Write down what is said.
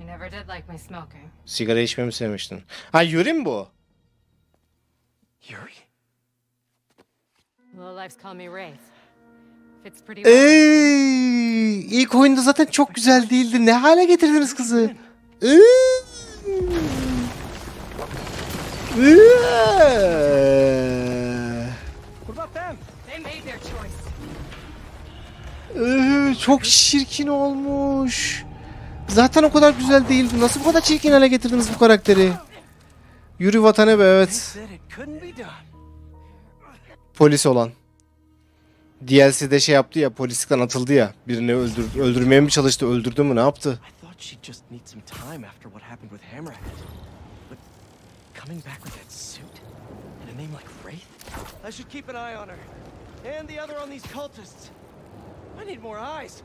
You never did like my smoking. Sigara içmemi sevmiştin. Ha Yuri mi bu? Yuri? Lowlifes call me Wraith. Fits pretty Ee? well. Ey, ilk oyunda zaten çok güzel değildi. Ne hale getirdiniz kızı? What about them? They made their choice. Ee, çok çirkin olmuş. Zaten o kadar güzel değildi. Nasıl bu kadar çirkin hale getirdiniz bu karakteri? Evet. it couldn't be done. Polis olan. DLC'de şey yaptı ya polislikten atıldı ya. Birini öldür öldürmeye mi çalıştı öldürdü mü ne yaptı? Coming back with that suit and a name like Wraith? I should keep an eye on her. And the other on these cultists. I need more eyes.